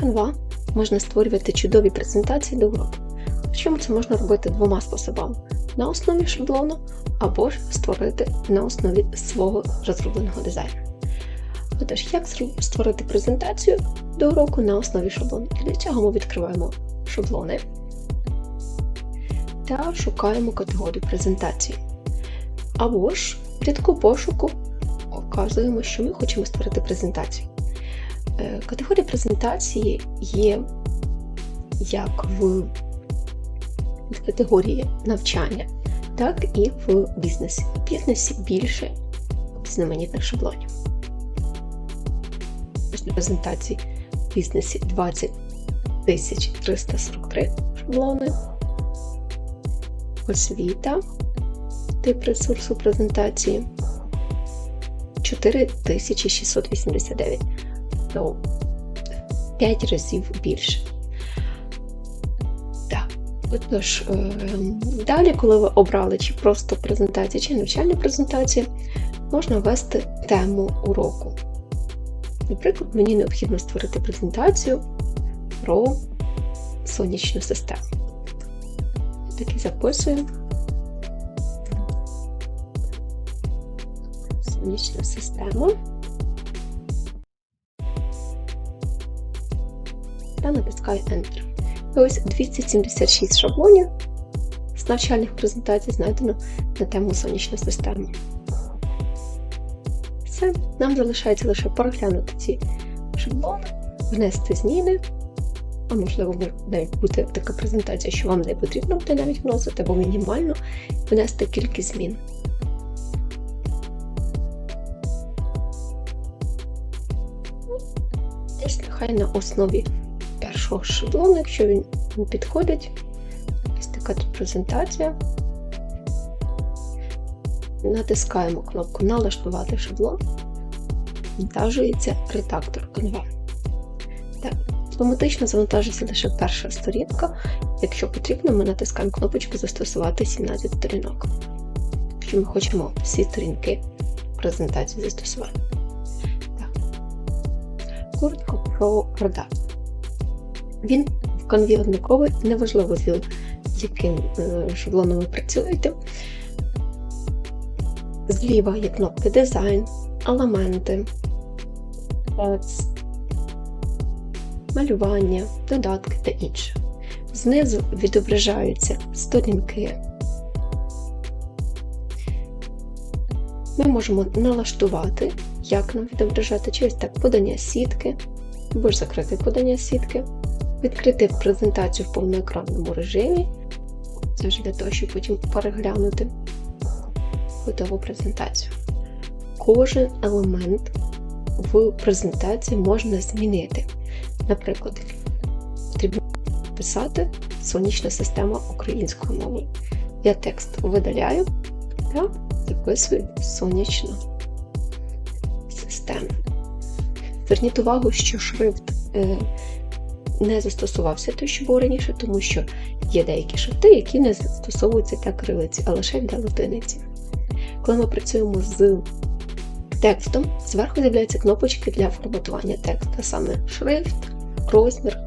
Canva можна створювати чудові презентації до уроку. Причому це можна робити двома способами: на основі шаблону або ж створити на основі свого розробленого дизайну. Отож, як створити презентацію до уроку на основі шаблону? Для цього ми відкриваємо шаблони та шукаємо категорію презентації. Або ж в рядку пошуку вказуємо, що ми хочемо створити презентацію. Е, категорія презентації є як в категорії навчання, так і в бізнесі. В бізнесі більше знаменитих шаблонів. Презентації в бізнесі 20 343 шаблони. Освіта, тип ресурсу презентації 4689. Ну, 5 разів більше. Отож, ем, далі, коли ви обрали чи просто презентацію, чи навчальну презентацію, можна ввести тему уроку. Наприклад, мені необхідно створити презентацію про сонячну систему. Так і записую. Сонячна система. Та натискаю Enter. І ось 276 шаблонів з навчальних презентацій знайдено на тему сонячна система. Все, нам залишається лише переглянути ці шаблони, внести зміни. А можливо, навіть бути така презентація, що вам не потрібно буде навіть вносити, або мінімально внести кількість змін. Десь нехай на основі першого шаблону, якщо він підходить, ось така тут презентація. Натискаємо кнопку Налаштувати шаблон, вантажується редактор Canva. Так, Автоматично завантажиться лише перша сторінка. Якщо потрібно, ми натискаємо кнопочку Застосувати 17 сторінок. Якщо ми хочемо всі сторінки презентації застосувати. Так. Коротко про редактор. Він в канві однаковий, неважливо, з яким е, шаблоном ви працюєте. Зліва є кнопки дизайн, елементи, текст, малювання, додатки та інше. Знизу відображаються сторінки. Ми можемо налаштувати, як нам відображати, ось так подання сітки, або ж закрити подання сітки, відкрити презентацію в повноекранному режимі. Це ж для того, щоб потім переглянути готову презентацію. Кожен елемент в презентації можна змінити. Наприклад, потрібно писати сонячна система українською мовою. Я текст видаляю та записую сонячна система. Зверніть увагу, що шрифт е, не застосувався той, що був раніше, тому що є деякі шрифти, які не застосовуються для кирилиці, а лише для латиниці. Коли ми працюємо з текстом, зверху з'являються кнопочки для форматування тексту, саме шрифт, розмір,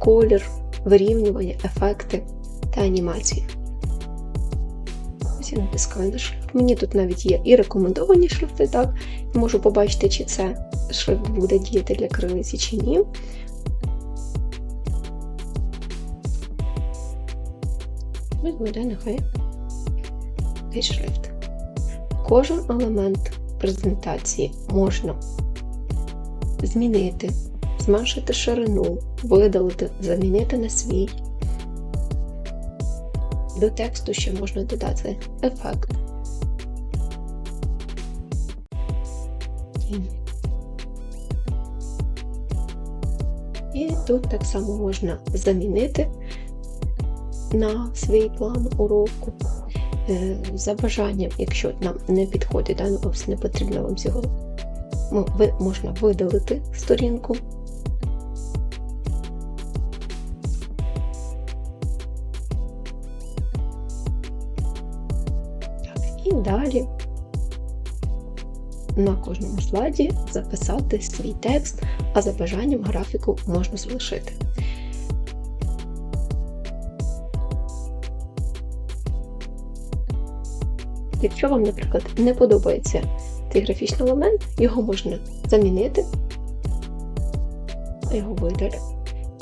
колір, вирівнювання, ефекти та анімації. Ось я натискаю на шрифт. Мені тут навіть є і рекомендовані шрифти, так, можу побачити, чи це шрифт буде діяти для кирилиці чи ні. Виглядає нехай шрифт. Кожен елемент презентації можна змінити, зменшити ширину, видалити, замінити на свій. До тексту ще можна додати ефект. І тут так само можна замінити на свій план уроку. Е, за бажанням, якщо нам не підходить, да, ось не потрібно вам цього, можна видалити сторінку. І далі на кожному слайді записати свій текст, а за бажанням графіку можна залишити. Якщо вам, наприклад, не подобається цей графічний елемент, його можна замінити, його видалю,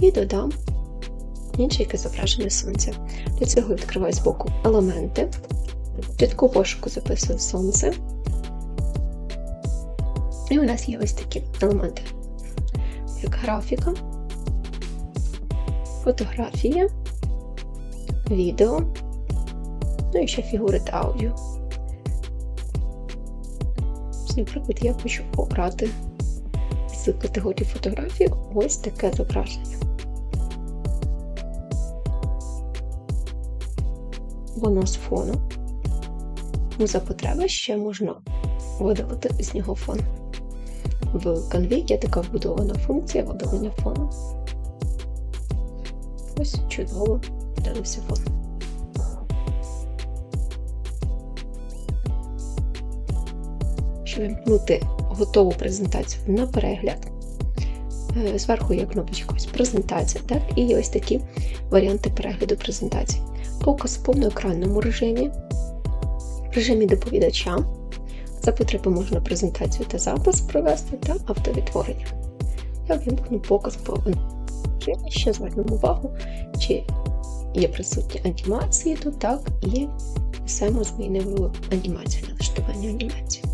і додам інше яке зображення сонця. Для цього відкриваю з боку елементи, в рядку пошуку записую сонце. І у нас є ось такі елементи, як графіка, фотографія, відео, ну і ще фігури та аудіо. Наприклад, я хочу обрати з категорії фотографії ось таке зображення. Воно з фону. Ну, за потреби ще можна видалити з нього фон. В Canva є така вбудована функція видалення фону. Ось чудово видалився фон. Щоб вимкнути готову презентацію на перегляд. Е, зверху є кнопочка презентація, так? і ось такі варіанти перегляду презентації. Показ в повноекранному режимі, в режимі доповідача. За потреби можна презентацію та запис провести та автовідтворення. Я вимкну показ по режимі, ще звернемо увагу, чи є присутні анімації тут, так, і саме зміни в анімацію, налаштування анімації.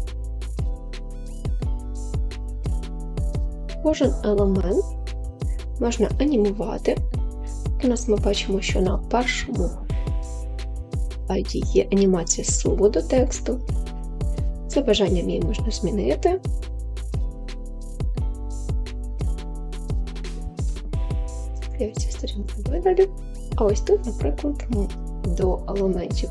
Кожен елемент можна анімувати. У нас ми бачимо, що на першому слайді є анімація слова до тексту. За бажанням її можна змінити. Я ці сторінки видалю. А ось тут, наприклад, до елементів.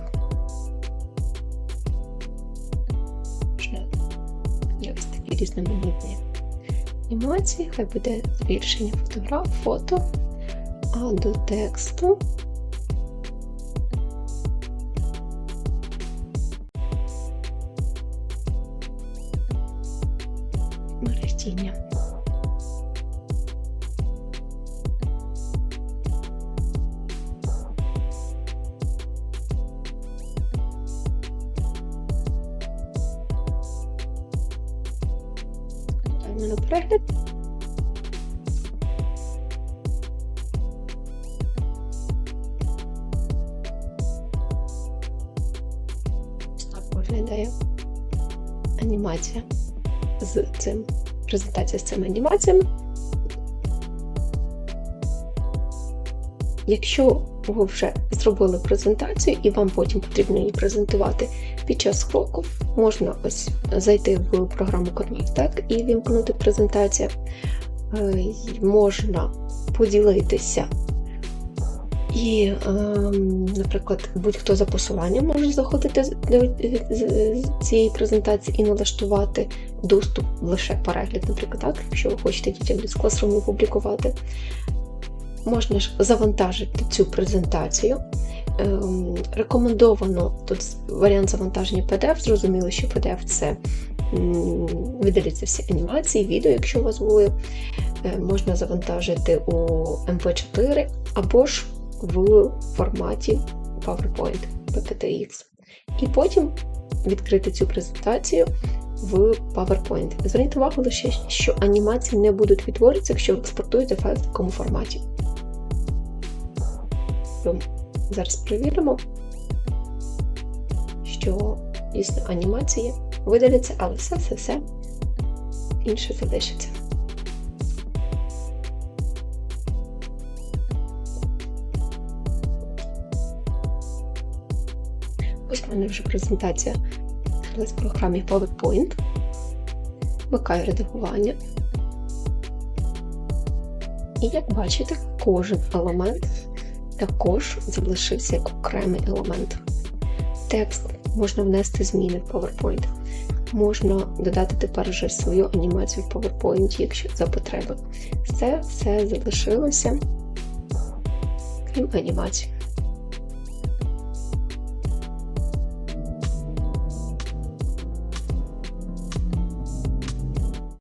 Є ось такі різноманітні анімації, хай буде збільшення фотограф, фото, а до тексту. Мерехтіння. Перегляд. Так виглядає анімація з цим, презентація з цими анімаціями. Якщо ви вже зробили презентацію і вам потім потрібно її презентувати під час кроку, можна ось зайти в програму Conviv, так, і вімкнути презентацію. Е, можна поділитися. І, ем, наприклад, будь-хто за посиланням може заходити до цієї презентації і налаштувати доступ лише перегляд, наприклад, так, якщо ви хочете дітям з класруму публікувати можна ж завантажити цю презентацію. Ем, рекомендовано тут варіант завантаження PDF. Зрозуміло, що PDF це видаляться всі анімації, відео, якщо у вас були, е, можна завантажити у MP4 або ж в форматі PowerPoint PPTX. І потім відкрити цю презентацію в PowerPoint. Зверніть увагу лише, що анімації не будуть відтворитися, якщо ви експортуєте файл в такому форматі. Зараз перевіримо, що дійсно анімації видаляться, але все-все-все інше залишиться. Ось в мене вже презентація в програмі PowerPoint. Вмикаю редагування. І як бачите, кожен елемент також залишився як окремий елемент. Текст можна внести зміни в PowerPoint. Можна додати тепер вже свою анімацію в PowerPoint, якщо за потреби. Це все залишилося, крім анімації.